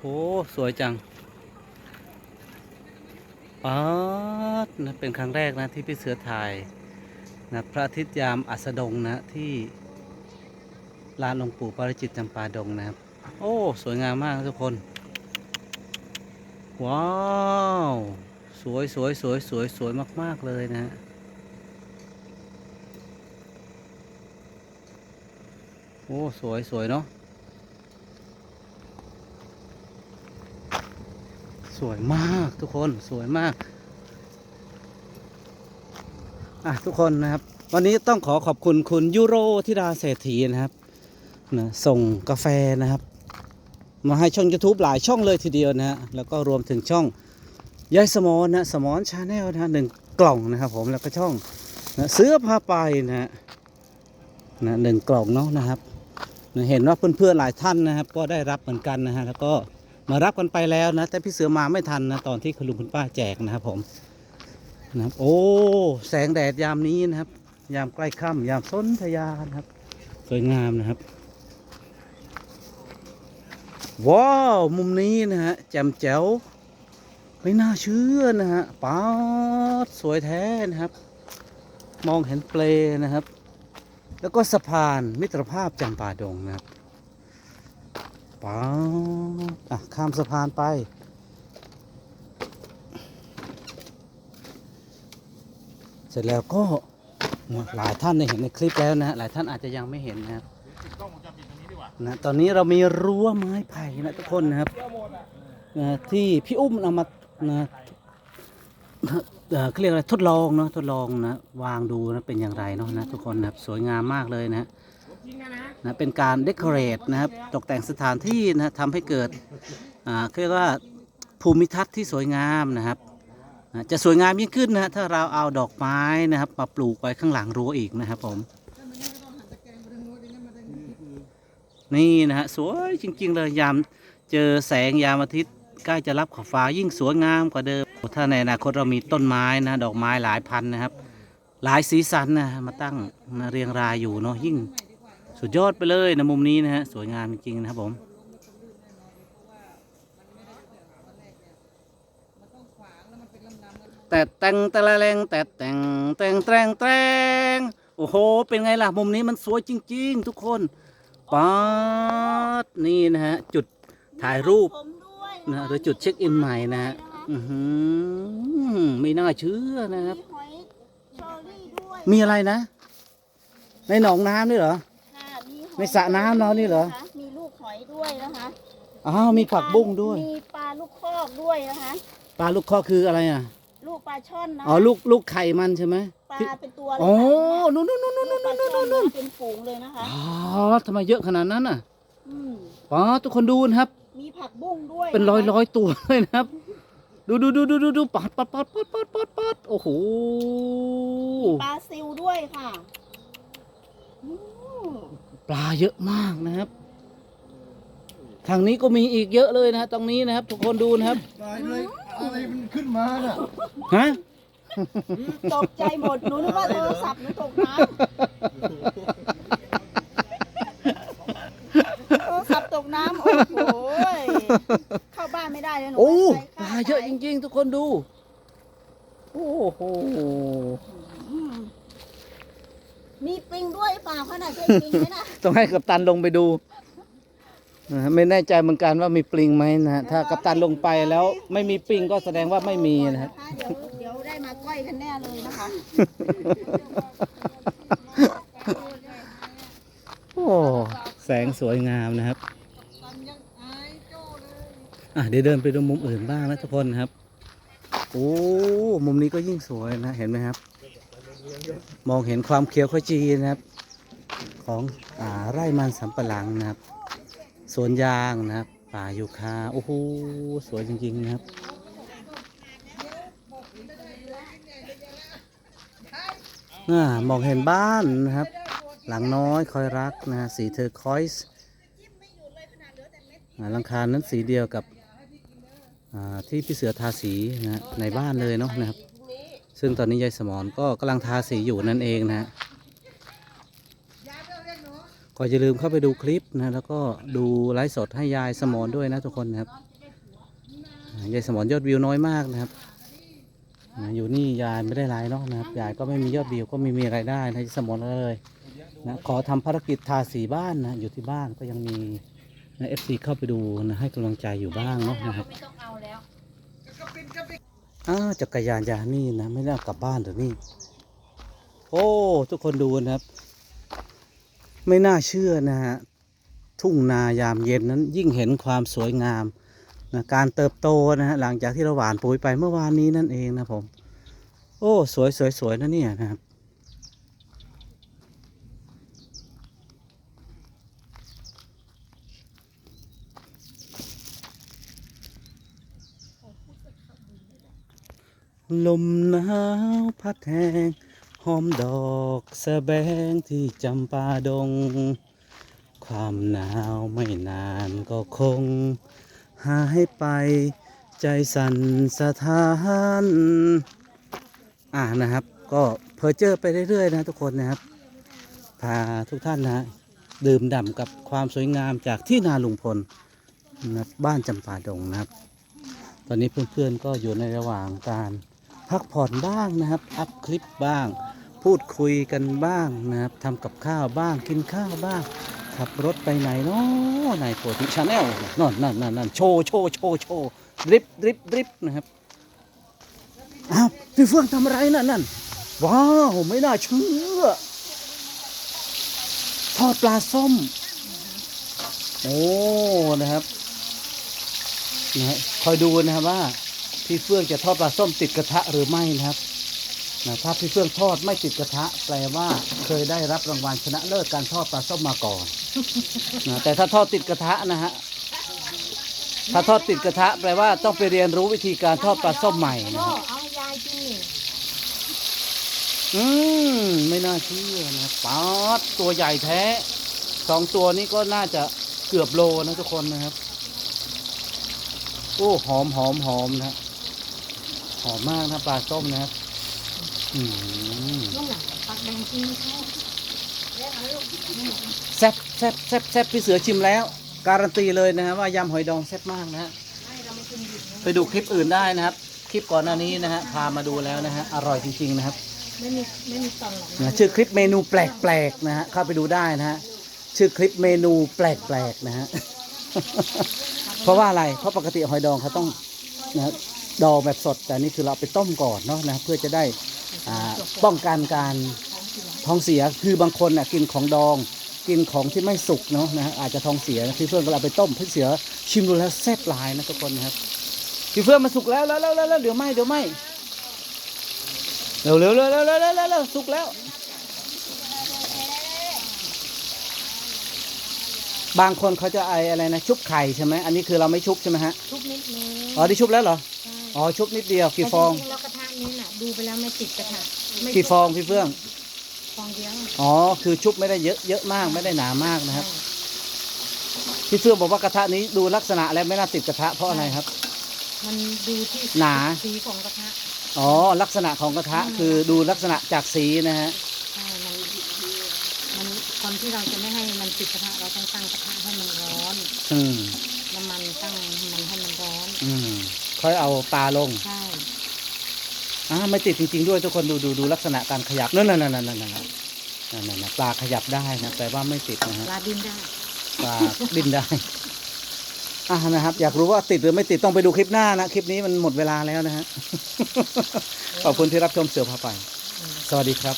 โอ้สวยจังป๊าดนะเป็นครั้งแรกนะที่พี่เสือถ่ายนะพระอาทิตย์ยามอัสดงนะที่ลานหลวงปู่ปาริจิตจำปาดงนะครับ โอ้ สวยงามมากทุกคน ว้าว สวยสวยสวยสวยสวยมาก ๆ เลยนะฮะโอ้ สวยสวยเนาะ สวยมากทุกคนสวยมากอะทุกคนนะครับ วันนี้ต้องขอขอบคุณคุณยูโรธิดาเศรษฐีนะครับนะส่งกาแฟนะครับ มาให้ช่อง YouTube หลายช่องเลยทีเดียวนะฮะแล้วก็รวมถึงช่องยายสมอนนะสมอนชาแนลนะหนึ่งกล่องนะครับผมแล้วก็ช่องนะเสื้อผ้าไปนะฮะนะหนึ่งกล่องเนาะนะครับนะเห็นว่าเพื่อนๆหลายท่านนะครับ ก็ได้รับเหมือนกันนะฮะแล้วก็ มารับกันไปแล้วนะ แต่พี่เสือมาไม่ทันนะตอนที่คุณลุงคุณป้าแจกนะครับผมนะครับโอ้แสงแดดยามนี้นะครับ ยามใกล้ค่ำยามสนทยานะครับ สวยงามนะครับว้าวมุมนี้นะฮะแจ่มแจ๋วไม่น่าเชื่อนะฮะป๊าดสวยแท้นะครับ มองเห็นเปลนะครับ แล้วก็สะพานมิตรภาพจำปาดงนะครับ ป๊าอะ ข้ามสะพานไป เสร็จแล้วก็หลายท่านได้เห็นในคลิปแล้วนะฮะหลายท่านอาจจะยังไม่เห็นนะครับนะตอนนี้เรามีรั้วไม้ไผ่นะทุกคนนะครับนะที่พี่อุ้มเอามานะเขาเรียกอะไรทดลองเนาะทดลองนะวางดูนะเป็นอย่างไรเนาะนะทุกคนนะสวยงามมากเลยนะ นะเป็นการเดคอเรทนะครับตกแต่งสถานที่นะทำให้เกิดอ่าเขาเรียกว่าภูมิทัศน์ที่สวยงามนะครับนะจะสวยงามยิ่งขึ้นนะถ้าเราเอาดอกไม้นะครับมาปลูกไว้ข้างหลังรั้วอีกนะครับผมนี่นะฮะสวยจริง ๆ เลยยามเจอแสงยามอาทิตย์ใกล้จะรับขอบฟ้ายิ่งสวยงามกว่าเดิม ถ้าในอนาคตเรามีต้นไม้นะดอกไม้หลายพันนะครับ หลายสีสันนะมาตั้งนะเรียงรายอยู่เนาะยิ่ง สุดยอดไปเลยนะมุมนี้นะฮะสวยงามจริงๆนะครับผมแต่แต่งแต่ละแรงแต่แต่งแต่งแต่งแต่งโอ้โห เป็นไงล่ะ มุมนี้มันสวยจริง ๆ ทุกคนป๊าดนี่นะฮะ จุดถ่ายรูปผมด้วยนะหรือจุดเช็คอินใหม่นะฮะอื้อหือไม่น่าเชื่อนะครับ มีหอยเชอรี่ด้วยมีอะไรนะ ในหนองน้ำนี่เหรอค่ะมีหอย ในสระน้ำเนอะนี่เหรอ คะมีลูกหอยด้วยนะคะอ้าวมีผักบุ้งด้วย มีปลาลูกคอกด้วยนะคะ ปลาลูกข้อคืออะไรอะ ลูกปลาช่อนนะอ๋อลูกลูกไข่มันใช่ไหมปลาที่เป็นตัวเลยโอ้ค่ะนู่นนู่นนู่นนู่นลูนู่กนปลานู่นช่อนนู่นนะเป็นฝูงเลยนะคะอ๋อทำไมเยอะขนาดนั้นอะอืมอ๋อทุกคนดูนะครับ มีผักบุ้งด้วยเป็นร้อยะคะร้อยตัวเลยนะครับ ดูดูดูดูดูดูปัดปัดปัดปัดปัดปัดปัดโอ้โหมีปลาซิวด้วยค่ะอืม ปลาเยอะมากนะครับ ทางนี้ก็มีอีกเยอะเลยนะฮะตรงนี้นะครับ ทุกคนดูนะครับตายเลยอะไรมันขึ้นมาน่ะฮะตกใจหมดหนูนึกว่าโทรศัพท์หนูตกน้ำโทรศัพท์ตกน้ำโอ้โหเข้าบ้านไม่ได้เลยหนูโอ้ใช้ปลาค่เยอะขจริง ๆ ทุกคนดู โอ้โหอืม มีปลิงด้วยเปล่าขนาดใช่ปลิงไหมนะ ต้องให้กัปตันลงไปดูนะฮะไม่แน่ใจเหมือนกันว่ามีปลิงไหมนะฮะถ้ากัปตันลงไปแล้วไม่มีปลิงก็แสดงว่าไม่มีนะฮะ เดี๋ยวเดี๋ยวได้มาก้อยกันแน่เลยนะคะโอ้แสงสวยงามนะครับอะเดี๋ยวเดินไปดูมุมอื่นบ้างนะทุกคนนะครับ โอ้ มุมนี้ก็ยิ่งสวยนะ เห็นไหมครับ มองเห็นความเขียวขจีนะครับ ของอ่าไร่มันสำปะหลังนะครับ สวนยางนะครับ ป่ายูคาโอ้โหสวยจริงๆนะครับอ่ามองเห็นบ้านนะครับ หลังน้อยคอยรักนะฮะสีเทอร์คอยส์หลังคานั้นสีเดียวกับที่พี่เสือทาสีนะฮะในบ้านเลยเนาะนะครับ ซึ่งตอนนี้ยายสมอนก็กำลังทาสีอยู่นั่นเองนะฮะก็อย่าลืมเข้าไปดูคลิปนะแล้วก็ดูไลฟ์สดให้ยายสมอนด้วยนะทุกคนนะครับยายสมอนยอดวิวน้อยมากนะครับอยู่นี่ยายไม่ได้ไลฟ์เนาะนะครับยายก็ไม่มียอดวิวก็ไม่มีรายได้นะสมอนเลยนะขอทำภารกิจทาสีบ้านนะอยู่ที่บ้านก็ยังมีนะเอฟซีเข้าไปดูนะให้กำลังใจอยู่บ้างเนาะนะครับไม่ต้ อ้าวจักรยานยานี่นะ ไม่ได้เอากลับบ้านเหรือนี่ โอ้ ทุกคนดูนะครับ ไม่น่าเชื่อนะฮะ ทุ่งนายามเย็นนั้นยิ่งเห็นความสวยงามนะการเติบโตนะฮะหลังจากที่เราหว่านปุ๋ยไปเมื่อวานนี้นั่นเองนะผม โอ้ สวยสวยสวยนะเนี่ยนะครับ ลมหนาวพัดแหงหอมดอกสะแบงที่จำปาดง ความหนาวไม่นานก็คง หายไปใจสั่นสะท้าน อ่านะครับ ก็เพอเจอไปเรื่อยๆนะทุกคนนะครับ พาทุกท่านนะดื่มด่ำกับความสวยงามจากที่นาลุงพลนะบ้านจำปาดงนะครับ ตอนนี้เพื่อนๆก็อยู่ในระหว่างการ พักผ่อนบ้างนะครับ อัพคลิปบ้าง พูดคุยกันบ้างนะครับทำกับข้าวบ้าง กินข้าวบ้าง ขับรถไปไหนเนาะในโพธิชาแนลนั่นนั่นนั่นนั่นโชว์โชว์โชว์โชว์ดริปดริปดริปนะครับ อ้าวพี่เฟื่องทำอะไรนั่นนั่นว้าว ไม่น่าเชื่อ ทอดปลาส้ม โอ้ นะครับนะคอยดูนะครับว่า พี่เฟื่องจะทอดปลาส้มติดกระทะหรือไม่นะครับนะถ้าพี่เฟื่องทอดไม่ติดกระทะ แปลว่าเคยได้รับรางวัลชนะเลิศการทอดปลาส้มมาก่อนนะแต่ถ้าทอดติดกระทะนะฮะถ้าทอดติดกระทะแปลว่าต้องไปเรียนรู้วิธีการทอดปลาส้มใหม่นะครับเอายายกินนี่อืมไม่น่าเชื่อนะป๊าดตัวใหญ่แท้สองตัวนี้ก็น่าจะเกือบโลนะทุกคนนะครับ โอ้หอมหอมหอมนะ หอมมากนะปลาส้มนะครับอืมลูกหนังปักแดงกินข้าวแล้วเอาลูกแซ่บแซ่บแซ่บแซ่บพี่เสือชิมแล้ว การันตีเลยนะฮะว่ายำหอยดองแซ่บมากนะฮะให้เราไม่กินดิบนะไปดูคลิปอื่นได้นะครับ คลิปก่อนหน้านี้นะฮะพามาดูแล้วนะฮะอร่อยจริงๆนะครับไม่มีไม่มีตอนหรอกนะชื่อคลิปเมนูแปลกๆนะฮะเข้าไปดูได้นะฮะชื่อคลิปเมนูแปลกๆนะฮะเพราะว่าอะไรเพราะปกติหอยดองเขาต้องนะ ดองแบบสด แต่นี่คือเราไปต้มก่อนเนาะนะเพื่อจะได้ป้องกันการท้องเสียคือบางคนน่ะกินของดอง กินของที่ไม่สุกเนาะนะฮะอาจจะท้องเสียนะพี่เฟื่องก็เราไปต้มพี่เสือชิมดูแล้วแซ่บลายนะทุกคนนะครับพี่เฟื่องมาสุกแล้วแล้วแล้วแล้วเดี๋ยวไหมเดี๋ยวไหมเร็วเร็วเร็วเร็วเร็วเร็วเร็วสุกแล้ว บางคนเขาจะไออะไรนะชุบไข่ใช่ไหมอันนี้คือเราไม่ชุบใช่ไหมฮะ ทุกนิดนึง อ๋อที่ชุบแล้วเหรอ อ๋อชุบนิดเดียวกี่ฟองแต่จริๆแล้วกระทะนี้น่ะดูไปแล้วไม่ติดกระทะไม่กี่ฟองพี่เฟื่องฟองเดียวอ๋อคือชุบไม่ได้เยอะเยอะมากไม่ได้หนามากนะครับ พี่เฟื่องบอกว่ากระทะนี้ดูลักษณะแล้วไม่น่าติดกระทะเพราะอะไรครับ มันดูที่หนา สีของกระทะ อ๋อลักษณะของกระทะคือดูลักษณะจากสีนะฮะใช่มันมันคนที่เราจะไม่ให้มันติดกระทะเราต้องตั้งกระทะให้มันร้อน อืมน้ำมันตั้งมันให้มันร้อน อืม ค่อยเอาปลาลงใช่อ่าไม่ติดจริง ๆ ด้วยทุกคนดูดูดูลักษณะการขยับนั่นนั่นนั่นนั่นนั่นปลาขยับได้นะแต่ว่าไม่ติดนะฮะปลาดินได้ปลาดินได้อ่านะครับ อยากรู้ว่าติดหรือไม่ติดต้องไปดูคลิปหน้านะ คลิปนี้มันหมดเวลาแล้วนะฮะขอบคุณที่รับชมเสือพาไป สวัสดีครับ